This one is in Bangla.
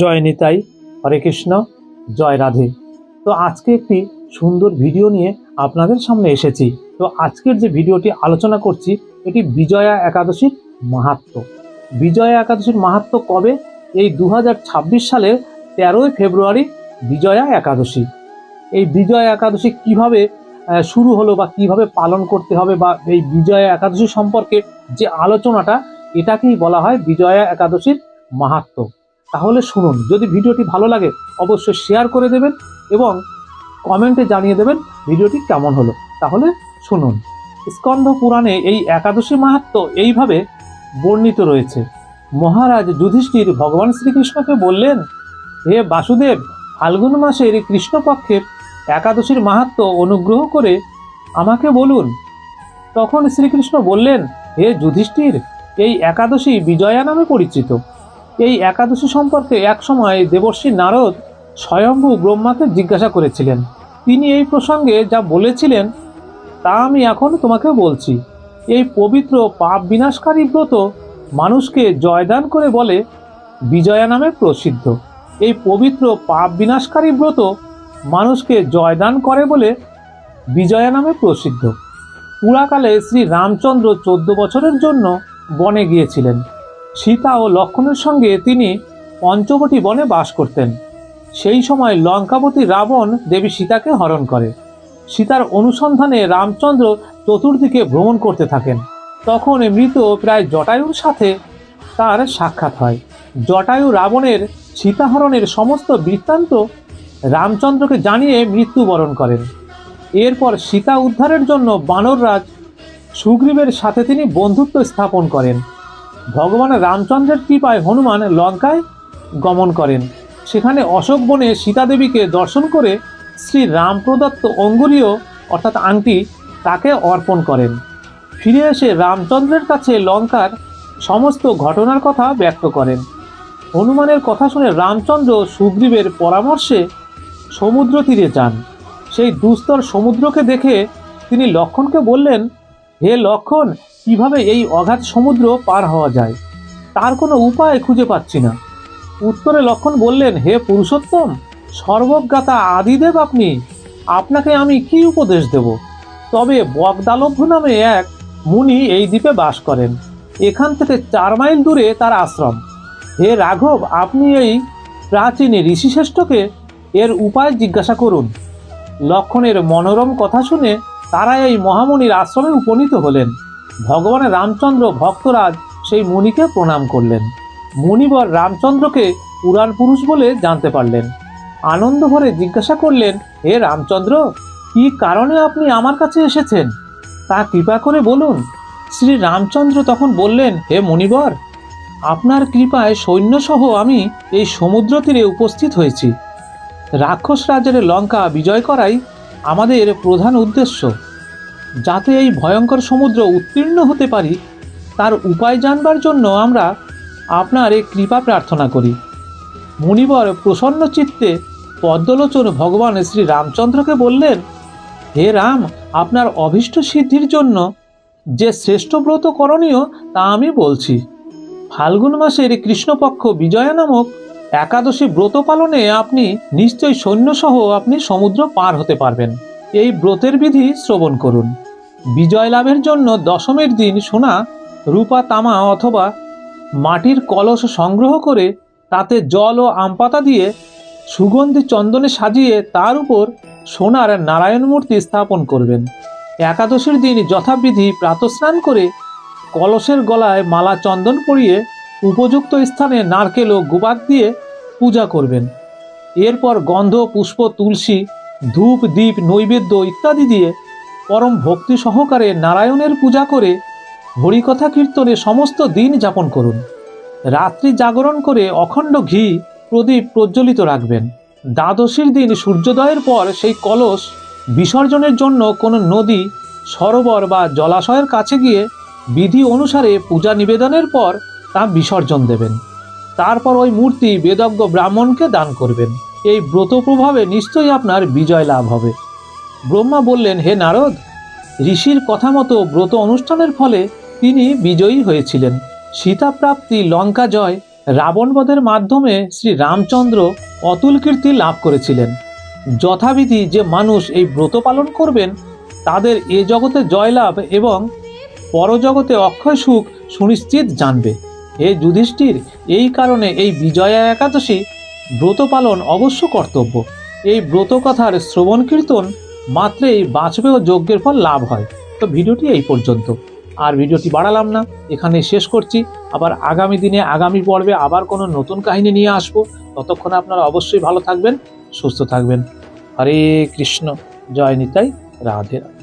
জয় নিতাই, হরে কৃষ্ণ, জয় রাধে। তো আজকে একটি সুন্দর ভিডিও নিয়ে আপনাদের সামনে এসেছি। তো আজকের যে ভিডিওটি আলোচনা করছি, এটি বিজয়া একাদশীর মাহাত্ম। বিজয়া একাদশীর মাহাত্ম কবে? এই দু সালের তেরোই ফেব্রুয়ারি বিজয়া একাদশী। এই বিজয়া একাদশী কীভাবে শুরু হলো বা কীভাবে পালন করতে হবে বা এই বিজয়া একাদশী সম্পর্কে যে আলোচনাটা, এটাকেই বলা হয় বিজয়া একাদশীর মাহাত্ম। তাহলে শুনুন, যদি ভিডিওটি ভালো লাগে, অবশ্যই শেয়ার করে দেবেন এবং কমেন্টে জানিয়ে দেবেন ভিডিওটি কেমন হলো। তাহলে শুনুন, স্কন্ধ পুরাণে এই একাদশী মাহাত্ম এইভাবে বর্ণিত রয়েছে। মহারাজ যুধিষ্ঠির ভগবান শ্রীকৃষ্ণকে বললেন, হে বাসুদেব, ফাল্গুন মাসের কৃষ্ণপক্ষের একাদশীর মাহাত্ম অনুগ্রহ করে আমাকে বলুন। তখন শ্রীকৃষ্ণ বললেন, হে যুধিষ্ঠির, এই একাদশী বিজয়া নামে পরিচিত। এই একাদশী সম্পর্কে একসময় দেবর্ষী নারদ স্বয়ম্ভু ব্রহ্মাকে জিজ্ঞাসা করেছিলেন। তিনি এই প্রসঙ্গে যা বলেছিলেন, তা আমি এখন তোমাকে বলছি। এই পবিত্র পাপ বিনাশকারী ব্রত মানুষকে জয়দান করে বলে বিজয়া নামে প্রসিদ্ধ। এই পবিত্র পাপ বিনাশকারী ব্রত মানুষকে জয়দান করে বলে বিজয়া নামে প্রসিদ্ধ। পুরাকালে শ্রী রামচন্দ্র চোদ্দ বছরের জন্য বনে গিয়েছিলেন। সীতা ও লক্ষণের সঙ্গে তিনি পঞ্চবটী বনে বাস করতেন। সেই সময় লঙ্কাবতী রাবণ দেবী সীতাকে হরণ করে। সীতার অনুসন্ধানে রামচন্দ্র চতুর্দিকে ভ্রমণ করতে থাকেন। তখন মৃত প্রায় জটায়ুর সাথে তার সাক্ষাৎ হয়। জটায়ু রাবণের সীতাহরণের সমস্ত বৃত্তান্ত রামচন্দ্রকে জানিয়ে মৃত্যুবরণ করেন। এরপর সীতা উদ্ধারের জন্য বানররাজ সুগ্রীবের সাথে তিনি বন্ধুত্ব স্থাপন করেন। ভগবান রামচন্দ্রের কৃপায় হনুমান লঙ্কায় গমন করেন। সেখানে অশোক বনে সীতাদেবীকে দর্শন করে শ্রী রাম প্রদত্ত অঙ্গুরীয় অর্থাৎ আংটি, তাকে অর্পণ করেন। ফিরে এসে রামচন্দ্রের কাছে লঙ্কার সমস্ত ঘটনার কথা ব্যক্ত করেন। হনুমানের কথা শুনে রামচন্দ্র সুগ্রীবের পরামর্শে সমুদ্র তীরে যান। সেই দুস্তর সমুদ্রকে দেখে তিনি লক্ষণকে বললেন হে লক্ষণ, কীভাবে এই অগাধ সমুদ্র পার হওয়া যায়? তার কোনো উপায় খুঁজে পাচ্ছি না। উত্তরে লক্ষণ বললেন, হে পুরুষোত্তম, সর্বজ্ঞাতা আদিদেব আপনি, আপনাকে আমি কি উপদেশ দেব? তবে বগদালভ্য নামে এক মুনি এই দ্বীপে বাস করেন। এখান থেকে চার মাইল দূরে তার আশ্রম। হে রাঘব, আপনি এই প্রাচীন ঋষিশ্রেষ্ঠকে এর উপায় জিজ্ঞাসা করুন। লক্ষণের মনোরম কথা শুনে তারা এই মহামুনির আশ্রমে উপনীত হলেন। ভগবান রামচন্দ্র ভক্তরাজ সেই মুনিকে প্রণাম করলেন। মুনিবর রামচন্দ্রকে পুরাণ পুরুষ বলে জানতে পারলেন। আনন্দ ভরে জিজ্ঞাসা করলেন, হে রামচন্দ্র, কি কারণে আপনি আমার কাছে এসেছেন? তা কৃপা করে বলুন। শ্রী রামচন্দ্র তখন বললেন, হে মুনিবর, আপনার কৃপায় সৈন্যসহ আমি এই সমুদ্র তীরে উপস্থিত হয়েছি। রাক্ষস রাজ্যের লঙ্কা বিজয় করাই আমাদের প্রধান উদ্দেশ্য, যাতে এই ভয়ঙ্কর সমুদ্র উত্তীর্ণ হতে পারি, তার উপায় জানবার জন্য আমরা আপনার এই কৃপা প্রার্থনা করি। মুনিবর প্রসন্ন চিত্তে পদ্মলোচন ভগবান শ্রী রামচন্দ্রকে বললেন, হে রাম, আপনার অভীষ্ট সিদ্ধির জন্য যে শ্রেষ্ঠ ব্রত করণীয় তা আমি বলছি। ফাল্গুন মাসের কৃষ্ণপক্ষ বিজয়া নামক একাদশী ব্রত পালনে আপনি নিশ্চয়ই সৈন্যসহ আপনি সমুদ্র পার হতে পারবেন। এই ব্রতের বিধি শ্রবণ করুন। বিজয় লাভের জন্য দশমের দিন সোনা, রূপা, তামা অথবা মাটির কলস সংগ্রহ করে তাতে জল ও আমপাতা দিয়ে সুগন্ধি চন্দনে সাজিয়ে তার উপর সোনার নারায়ণ মূর্তি স্থাপন করবেন। একাদশীর দিন যথাবিধি প্রাতস্নান করে কলসের গলায় মালা চন্দন পরিয়ে উপযুক্ত স্থানে নারকেল ও গোবাক দিয়ে পূজা করবেন। এরপর গন্ধ, পুষ্প, তুলসী, ধূপ দ্বীপ নৈবেদ্য ইত্যাদি দিয়ে পরম ভক্তি সহকারে নারায়ণের পূজা করে হরিকথা কীর্তনে সমস্ত দিন যাপন করুন। রাত্রি জাগরণ করে অখণ্ড ঘি, প্রদীপ প্রজ্বলিত রাখবেন। দ্বাদশীর দিন সূর্যোদয়ের পর সেই কলস বিসর্জনের জন্য কোনো নদী, সরোবর বা জলাশয়ের কাছে গিয়ে বিধি অনুসারে পূজা নিবেদনের পর তা বিসর্জন দেবেন। তারপর ওই মূর্তি বেদজ্ঞ ব্রাহ্মণকে দান করবেন। এই ব্রত প্রভাবে নিশ্চয়ই আপনার বিজয় লাভ হবে। ব্রহ্মা বললেন, হে নারদ, ঋষির কথা মতো ব্রত অনুষ্ঠানের ফলে তিনি বিজয়ী হয়েছিলেন। সীতাপ্রাপ্তি লঙ্কা জয় রাবণবধের মাধ্যমে শ্রী রামচন্দ্র অতুল কীর্তি লাভ করেছিলেন। যথাবিধি যে মানুষ এই ব্রত পালন করবেন, তাদের এ জগতে জয়লাভ এবং পরজগতে অক্ষয় সুখ সুনিশ্চিত জানবে। হে যুধিষ্ঠির, এই কারণে এই বিজয়া একাদশী ব্রত পালন অবশ্য কর্তব্য। এই ব্রত কথার শ্রবণ কীর্তন মাত্রেই বাঁচবে ও যজ্ঞের ফল লাভ হয়। তো ভিডিওটি এই পর্যন্ত। আর ভিডিওটি বাড়ালাম না এখানে শেষ করছি। আবার আগামী দিনে, আগামী পর্বে আবার কোনো নতুন কাহিনী নিয়ে আসব। ততক্ষণ আপনারা অবশ্যই ভালো থাকবেন, সুস্থ থাকবেন। হরে কৃষ্ণ, জয় নিতাই, রাধে রাধে।